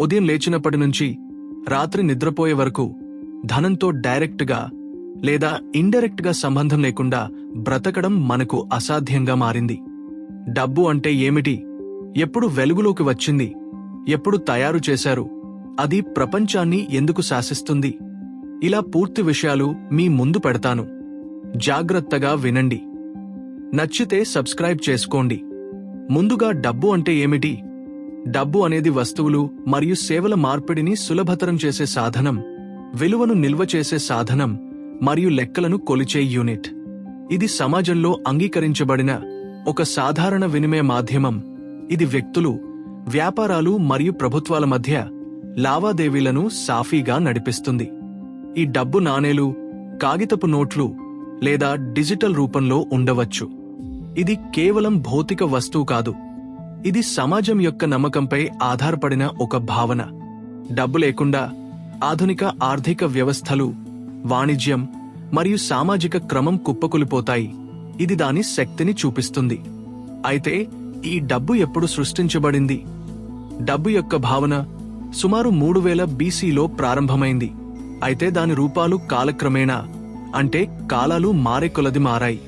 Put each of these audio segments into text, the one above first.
ఉదయం లేచినప్పటి నుంచి రాత్రి నిద్రపోయే వరకు ధనంతో డైరెక్ట్గా లేదా ఇండైరెక్ట్గా సంబంధం లేకుండా బ్రతకడం మనకు అసాధ్యంగా మారింది. డబ్బు అంటే ఏమిటి? ఎప్పుడు వెలుగులోకి వచ్చింది? ఎప్పుడు తయారు చేశారు? అది ప్రపంచాన్ని ఎందుకు శాసిస్తుంది? ఇలా పూర్తి విషయాలు మీ ముందు పెడతాను. జాగ్రత్తగా వినండి. నచ్చితే సబ్స్క్రైబ్ చేసుకోండి. ముందుగా డబ్బు అంటే ఏమిటి? డబ్బు అనేది వస్తువులు మరియు సేవల మార్పిడిని సులభతరం చేసే సాధనం విలువను నిల్వ చేసే సాధనం మరియు లెక్కలను కొలిచే యూనిట్. ఇది సమాజంలో అంగీకరించబడిన ఒక సాధారణ వినిమయ మాధ్యమం. ఇది వ్యక్తులు వ్యాపారాలు మరియు ప్రభుత్వాల మధ్య లావాదేవీలను సాఫీగా నడిపిస్తుంది. ఈ డబ్బు నాణేలు కాగితపు నోట్లు లేదా డిజిటల్ రూపంలో ఉండవచ్చు. ఇది కేవలం భౌతిక వస్తువు కాదు. ఇది సమాజం యొక్క నమ్మకంపై ఆధారపడిన ఒక భావన. డబ్బు లేకుండా ఆధునిక ఆర్థిక వ్యవస్థలు వాణిజ్యం మరియు సామాజిక క్రమం కుప్పకూలిపోతాయి. ఇది దాని శక్తిని చూపిస్తుంది. అయితే ఈ డబ్బు ఎప్పుడు సృష్టించబడింది? డబ్బు యొక్క భావన సుమారు మూడు వేల బీసీలో ప్రారంభమైంది. అయితే దాని రూపాలు కాలక్రమేణా అంటే కాలాలు మారే కొలది మారాయి.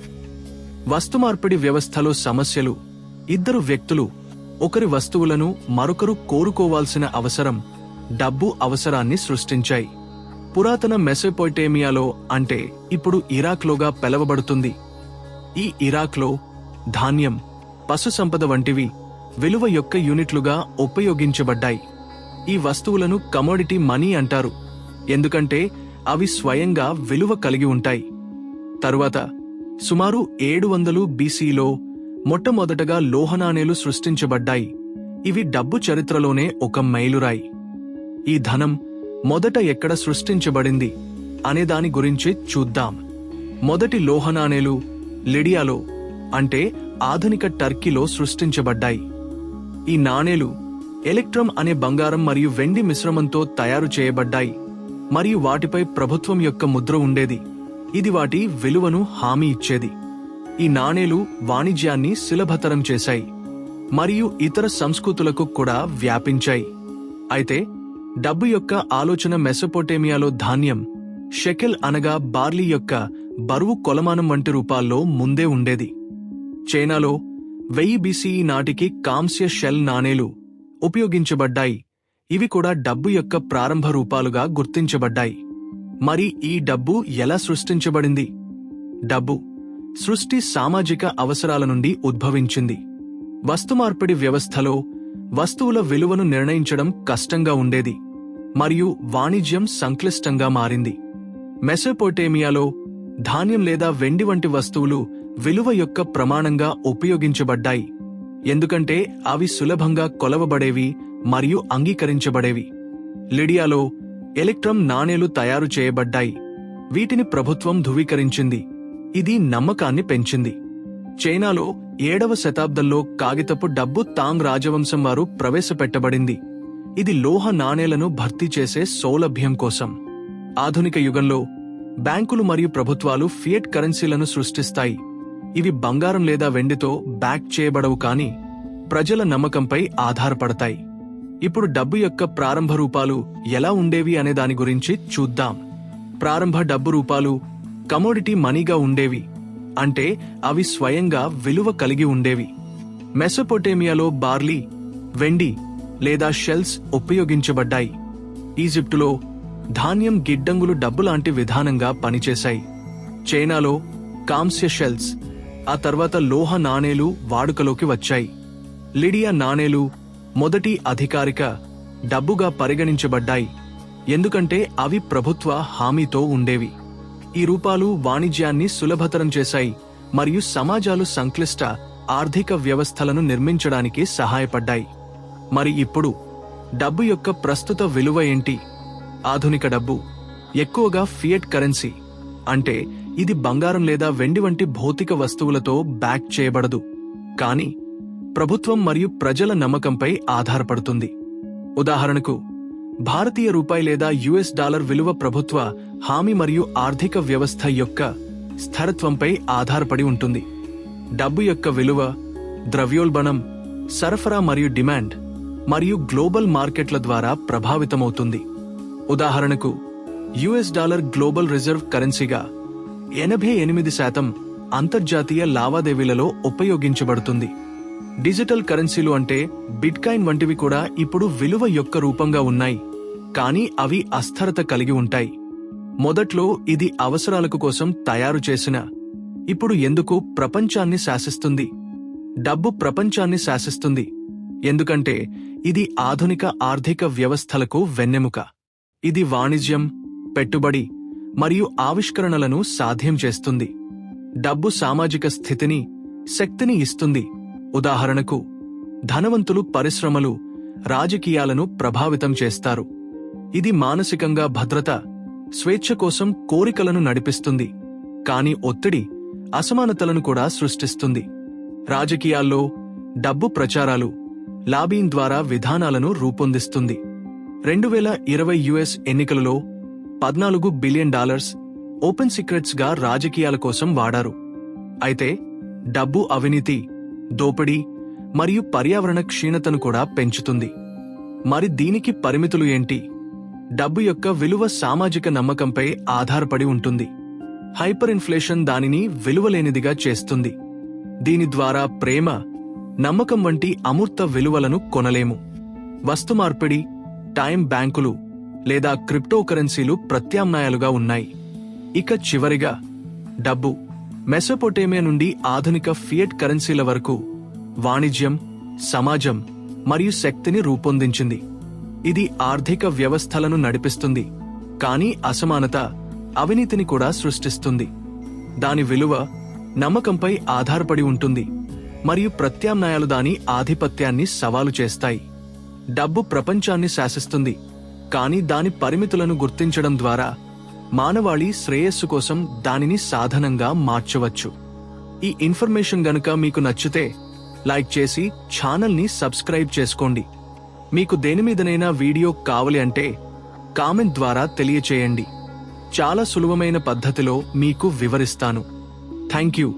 వస్తు మార్పిడి వ్యవస్థలో సమస్యలు ఇద్దరు వ్యక్తులు ఒకరి వస్తువులను మరొకరు కోరుకోవాల్సిన అవసరం డబ్బు అవసరాన్ని సృష్టించాయి. పురాతన మెసోపొటేమియాలో అంటే ఇప్పుడు ఇరాక్లోగా పిలవబడుతుంది. ఈ ఇరాక్లో ధాన్యం పశు సంపద వంటివి విలువ యొక్క యూనిట్లుగా ఉపయోగించబడ్డాయి. ఈ వస్తువులను కమోడిటీ మనీ అంటారు. ఎందుకంటే అవి స్వయంగా విలువ కలిగి ఉంటాయి. తరువాత సుమారు ఏడు వందలు బీసీలో మొట్టమొదటగా లోహనాణేలు సృష్టించబడ్డాయి. ఇవి డబ్బు చరిత్రలోనే ఒక మైలురాయి. ఈ ధనం మొదట ఎక్కడ సృష్టించబడింది అనే దాని గురించి చూద్దాం. మొదటి లోహనాణేలు లిడియాలో అంటే ఆధునిక టర్కీలో సృష్టించబడ్డాయి. ఈ నాణేలు ఎలక్ట్రమ్ అనే బంగారం మరియు వెండి మిశ్రమంతో తయారు చేయబడ్డాయి మరియు వాటిపై ప్రభుత్వం యొక్క ముద్ర ఉండేది. ఇది వాటి విలువను హామీ ఇచ్చేది. ఈ నాణేలు వాణిజ్యాన్ని సులభతరం చేశాయి మరియు ఇతర సంస్కృతులకు కూడా వ్యాపించాయి. అయితే డబ్బు యొక్క ఆలోచన మెసొపోటేమియాలో ధాన్యం షెకెల్ అనగా బార్లీ యొక్క బరువు కొలమానం వంటి రూపాల్లో ముందే ఉండేది. చైనాలో వెయ్యి బీసీఈ నాటికి కాంస్య షెల్ నాణేలు ఉపయోగించబడ్డాయి. ఇవి కూడా డబ్బు యొక్క ప్రారంభ రూపాలుగా గుర్తించబడ్డాయి. మరి ఈ డబ్బు ఎలా సృష్టించబడింది? డబ్బు సృష్టి సామాజిక అవసరాల నుండి ఉద్భవించింది. వస్తుమార్పిడి వ్యవస్థలో వస్తువుల విలువను నిర్ణయించడం కష్టంగా ఉండేది. మరియు వాణిజ్యం సంక్లిష్టంగా మారింది. మెసోపోటేమియాలో ధాన్యం లేదా వెండి వంటి వస్తువులు విలువ యొక్క ప్రమాణంగా ఉపయోగించబడ్డాయి. ఎందుకంటే అవి సులభంగా కొలవబడేవి మరియు అంగీకరించబడేవి. లిడియాలో ఎలక్ట్రమ్ నాణేలు తయారు చేయబడ్డాయి. వీటిని ప్రభుత్వం ధృవీకరించింది. ఇది నమ్మకాన్ని పెంచింది. చైనాలో ఏడవ శతాబ్దంలో కాగితపు డబ్బు తాంగ్ రాజవంశం వారు ప్రవేశపెట్టబడింది. ఇది లోహ నాణేలను భర్తీ చేసే సౌలభ్యం కోసం. ఆధునిక యుగంలో బ్యాంకులు మరియు ప్రభుత్వాలు ఫియట్ కరెన్సీలను సృష్టిస్తాయి. ఇవి బంగారం లేదా వెండితో బ్యాక్ చేయబడవు కానీ ప్రజల నమ్మకంపై ఆధారపడతాయి. ఇప్పుడు డబ్బు యొక్క ప్రారంభ రూపాలు ఎలా ఉండేవి అనే దాని గురించి చూద్దాం. ప్రారంభ డబ్బు రూపాలు కమోడిటీ మనీగా ఉండేవి అంటే అవి స్వయంగా విలువ కలిగి ఉండేవి. మెసొపొటేమియాలో బార్లీ వెండి లేదా షెల్స్ ఉపయోగించబడ్డాయి. ఈజిప్టులో ధాన్యం గిడ్డంగులు డబ్బు లాంటి విధానంగా పనిచేశాయి. చైనాలో కాంస్య షెల్స్ ఆ తర్వాత లోహ నాణేలు వాడుకలోకి వచ్చాయి. లిడియా నాణేలు మొదటి అధికారిక డబ్బుగా పరిగణించబడ్డాయి. ఎందుకంటే అవి ప్రభుత్వ హామీతో ఉండేవి. ఈ రూపాలు వాణిజ్యాన్ని సులభతరం చేశాయి మరియు సమాజాలు సంక్లిష్ట ఆర్థిక వ్యవస్థలను నిర్మించడానికి సహాయపడ్డాయి. మరి ఇప్పుడు డబ్బు యొక్క ప్రస్తుత విలువ ఏంటి? ఆధునిక డబ్బు ఎక్కువగా ఫియట్ కరెన్సీ అంటే ఇది బంగారం లేదా వెండి వంటి భౌతిక వస్తువులతో బ్యాక్ చేయబడదు. కానీ ప్రభుత్వం మరియు ప్రజల నమ్మకంపై ఆధారపడుతుంది. ఉదాహరణకు భారతీయ రూపాయి లేదా యుఎస్ డాలర్ విలువ ప్రభుత్వ హామీ మరియు ఆర్థిక వ్యవస్థ యొక్క స్థిరత్వంపై ఆధారపడి ఉంటుంది. డబ్బు యొక్క విలువ ద్రవ్యోల్బణం సరఫరా మరియు డిమాండ్ మరియు గ్లోబల్ మార్కెట్ల ద్వారా ప్రభావితమవుతుంది. ఉదాహరణకు యుఎస్ డాలర్ గ్లోబల్ రిజర్వ్ కరెన్సీగా ఎనభై ఎనిమిది శాతం అంతర్జాతీయ లావాదేవీలలో ఉపయోగించబడుతుంది. డిజిటల్ కరెన్సీలు అంటే బిట్కాయిన్ వంటివి కూడా ఇప్పుడు విలువ యొక్క రూపంగా ఉన్నాయి. కానీ అవి అస్థిరత కలిగి ఉంటాయి. మొదట్లో ఇది అవసరాలకు కోసం తయారు చేసిన. ఇప్పుడు ఎందుకు ప్రపంచాన్ని శాసిస్తుంది? డబ్బు ప్రపంచాన్ని శాసిస్తుంది. ఎందుకంటే ఇది ఆధునిక ఆర్థిక వ్యవస్థలకు వెన్నెముక. ఇది వాణిజ్యం పెట్టుబడి మరియు ఆవిష్కరణలను సాధ్యం చేస్తుంది. డబ్బు సామాజిక స్థితిని శక్తిని ఇస్తుంది. ఉదాహరణకు ధనవంతులు పరిశ్రమలు రాజకీయాలను ప్రభావితం చేస్తారు. ఇది మానసికంగా భద్రత స్వేచ్ఛ కోసం కోరికలను నడిపిస్తుంది. కాని ఒత్తిడి అసమానతలను కూడా సృష్టిస్తుంది. రాజకీయాల్లో డబ్బు ప్రచారాలు లాబీన్ ద్వారా విధానాలను రూపొందిస్తుంది. రెండు వేల ఇరవై యుఎస్ ఎన్నికలలో పద్నాలుగు బిలియన్ డాలర్స్ ఓపెన్ సీక్రెట్స్గా రాజకీయాల కోసం వాడారు. అయితే డబ్బు అవినీతి దోపిడీ మరియు పర్యావరణ క్షీణతను కూడా పెంచుతుంది. మరి దీనికి పరిమితులు ఏంటి? డబ్బు యొక్క విలువ సామాజిక నమ్మకంపై ఆధారపడి ఉంటుంది. హైపర్ ఇన్ఫ్లేషన్ దానిని విలువలేనిదిగా చేస్తుంది. దీని ద్వారా ప్రేమ నమ్మకం వంటి అమూర్త విలువలను కొనలేము. వస్తు మార్పిడి టైం బ్యాంకులు లేదా క్రిప్టోకరెన్సీలు ప్రత్యామ్నాయాలుగా ఉన్నాయి. ఇక చివరిగా డబ్బు. మెసోపోటేమియా నుండి ఆధునిక ఫియట్ కరెన్సీల వరకు వాణిజ్యం సమాజం మరియు శక్తిని రూపొందించింది. ఇది ఆర్థిక వ్యవస్థలను నడిపిస్తుంది కానీ అసమానత అవినీతిని కూడా సృష్టిస్తుంది. దాని విలువ నమ్మకంపై ఆధారపడి ఉంటుంది మరియు ప్రత్యామ్నాయాలు దాని ఆధిపత్యాన్ని సవాలు చేస్తాయి. డబ్బు ప్రపంచాన్ని శాసిస్తుంది కానీ దాని పరిమితులను గుర్తించడం ద్వారా మానవాళి శ్రేయస్సు కోసం దానిని సాధనంగా మార్చవచ్చు. ఈ ఇన్ఫర్మేషన్ గనుక మీకు నచ్చితే లైక్ చేసి ఛానల్ని సబ్స్క్రైబ్ చేసుకోండి. మీకు దేని మీదనైనా వీడియో కావాలి అంటే కామెంట్ ద్వారా తెలియచేయండి. చాలా సులభమైన పద్ధతిలో మీకు వివరిస్తాను. Thank you.